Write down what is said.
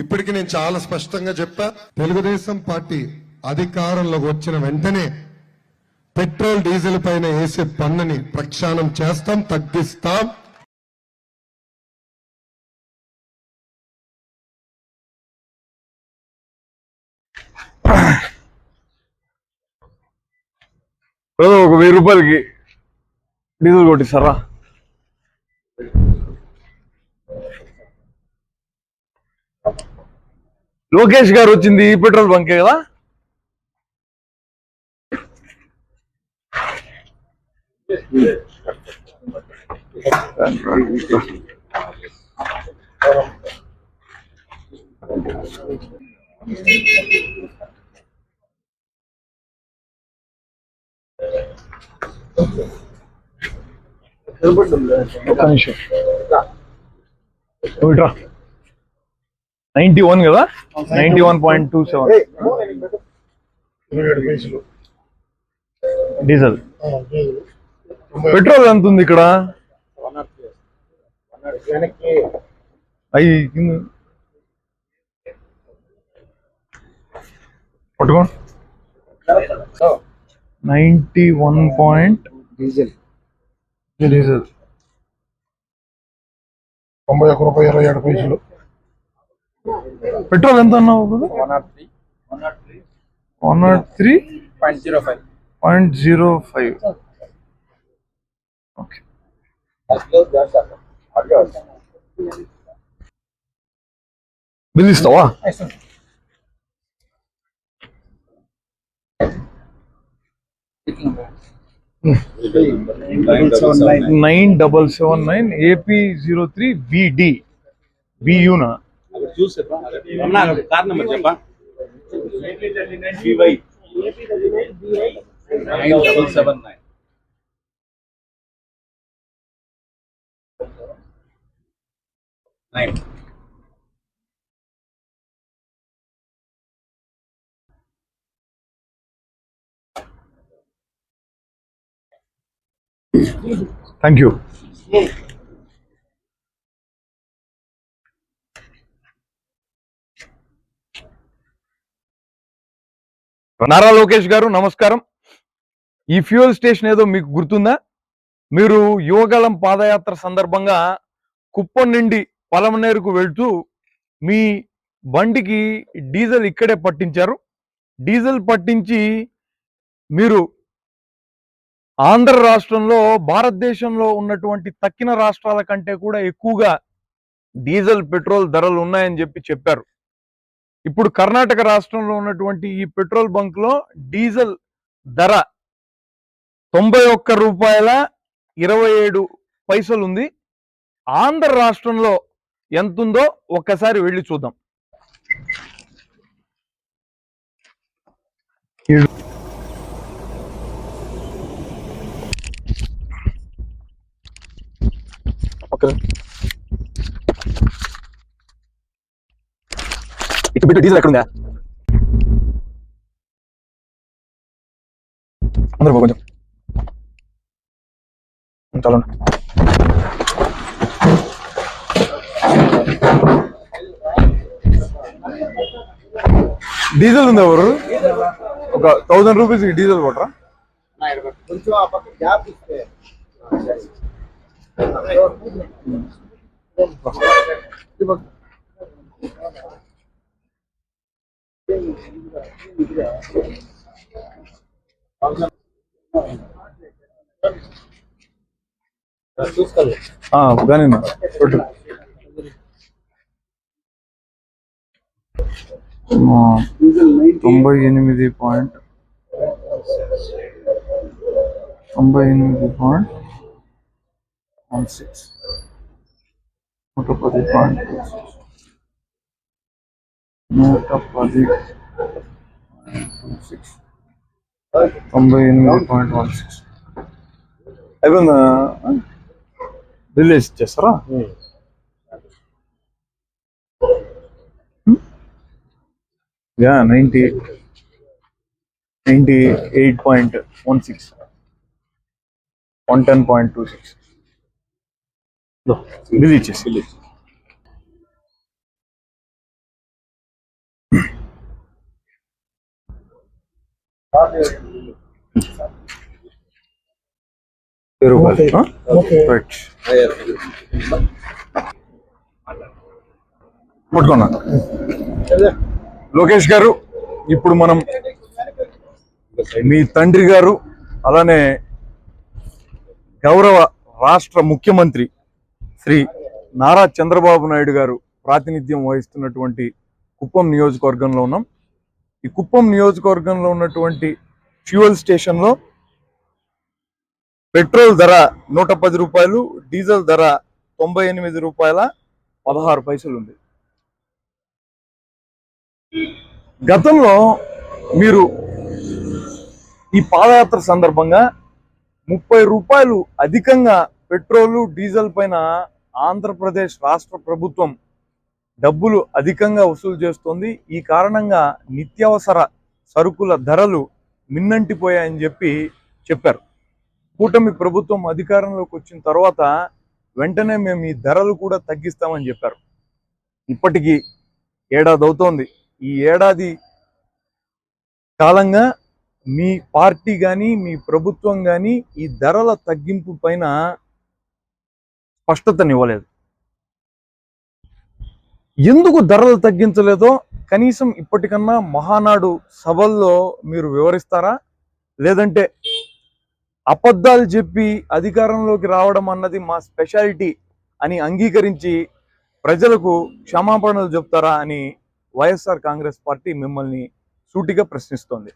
ఇప్పటికి నేను చాలా స్పష్టంగా చెప్పా తెలుగుదేశం పార్టీ అధికారంలోకి వచ్చిన వెంటనే పెట్రోల్ డీజిల్ పైన వేసే పన్నుని ప్రక్షాళన చేస్తాం తగ్గిస్తాం. ఒక వెయ్యి రూపాయలకి డీజిల్ కొట్టిస్తారా? లోకేష్ గారు వచ్చింది ఈ పెట్రోల్ బంకే కదా? ఒక్క నిమిషం. నైన్టీ వన్ కదా? Ninety one point two seven. Diesel. Petrol ఎంత ఉంది ఇక్కడ? అయ్యి పట్టుకో. Ninety one point diesel. Diesel. తొంభై ఒక రూపాయి ఇరవై ఏడు పైసలు. పెట్రోల్ ఎంత అన్నావు one nought three. Point zero five. Point zero five. Okay. Bill ఇస్తావా? Nine double seven nine. AP zero three VD వియునా car number చెప్పా nine double seven nine nine thank you Nara Lokesh గారు నమస్కారం. ఈ fuel station ఏదో మీకు గుర్తుందా? మీరు యువగళం పాదయాత్ర సందర్భంగా కుప్పం నుండి పలమనేరుకు వెళ్తూ మీ బండికి డీజిల్ ఇక్కడే పట్టించారు. డీజిల్ పట్టించి మీరు ఆంధ్ర రాష్ట్రంలో భారతదేశంలో ఉన్నటువంటి తక్కిన రాష్ట్రాల కంటే కూడా ఎక్కువగా డీజిల్ పెట్రోల్ ధరలు ఉన్నాయని చెప్పి చెప్పారు. ఇప్పుడు కర్ణాటక రాష్ట్రంలో ఉన్నటువంటి ఈ పెట్రోల్ బంక్లో డీజిల్ ధర తొంభై ఒక్క రూపాయల ఇరవై ఏడు పైసలు ఉంది ఆంధ్ర రాష్ట్రంలో ఎంత ఉందో ఒక్కసారి వెళ్ళి చూద్దాం. ఓకే. ఇటు బిట్టు డీజిల్ ఎక్కడుందా? అందరూ పో కొంచెం. చాలా డీజిల్ ఉంది ఎవరు? ఒక థౌజండ్ రూపీస్ డీజిల్ కొట్టరా కొంచెం కానీ కొట్టు ఆ, తొంభై ఎనిమిది పాయింట్ తొంభై ఎనిమిది పాయింట్ వన్ సిక్స్ నూట పది పాయింట్ టూ సిక్స్ నూట పది టూ సిక్స్ తొంభై ఎనిమిది పాయింట్ వన్ సిక్స్ అయిపోయిందా రిలీజ్ చేస్తారా yeah ninety ninety eight point one six one ten point two six bill ఇచ్చేసి రూపాయలు పట్టుకున్నా లోకేష్ గారు ఇప్పుడు మనం మీ తండ్రి గారు అలానే గౌరవ రాష్ట్ర ముఖ్యమంత్రి శ్రీ నారా చంద్రబాబు నాయుడు గారు ప్రాతినిధ్యం వహిస్తున్నటువంటి కుప్పం నియోజకవర్గంలో ఉన్నాం. ఈ కుప్పం నియోజకవర్గంలో ఉన్నటువంటి ఫ్యూయల్ స్టేషన్లో పెట్రోల్ ధర నూట పది రూపాయలు డీజిల్ ధర తొంభై ఎనిమిది రూపాయల పదహారు పైసలు ఉంది గతంలో మీరు ఈ పాదయాత్ర సందర్భంగా ముప్పై రూపాయలు అధికంగా పెట్రోలు డీజిల్ పైన ఆంధ్రప్రదేశ్ రాష్ట్ర ప్రభుత్వం డబ్బులు అధికంగా వసూలు చేస్తోంది. ఈ కారణంగా నిత్యావసర సరుకుల ధరలు మిన్నంటిపోయాయని చెప్పి చెప్పారు. కూటమి ప్రభుత్వం అధికారంలోకి వచ్చిన తర్వాత వెంటనే మేము ఈ ధరలు కూడా తగ్గిస్తామని చెప్పారు. ఇప్పటికీ ఏడాది అవుతోంది. ఈ ఏడాది కాలంగా మీ పార్టీ కానీ మీ ప్రభుత్వం కానీ ఈ ధరల తగ్గింపు పైన స్పష్టతనివ్వలేదు. ఎందుకు ధరలు తగ్గించలేదో కనీసం ఇప్పటికన్నా మహానాడు సభల్లో మీరు వివరిస్తారా? లేదంటే అబద్ధాలు చెప్పి అధికారంలోకి రావడం అన్నది మా స్పెషాలిటీ అని అంగీకరించి ప్రజలకు క్షమాపణలు చెప్తారా అని వైఎస్ఆర్ కాంగ్రెస్ పార్టీ మిమ్మల్ని సూటిగా ప్రశ్నిస్తోంది.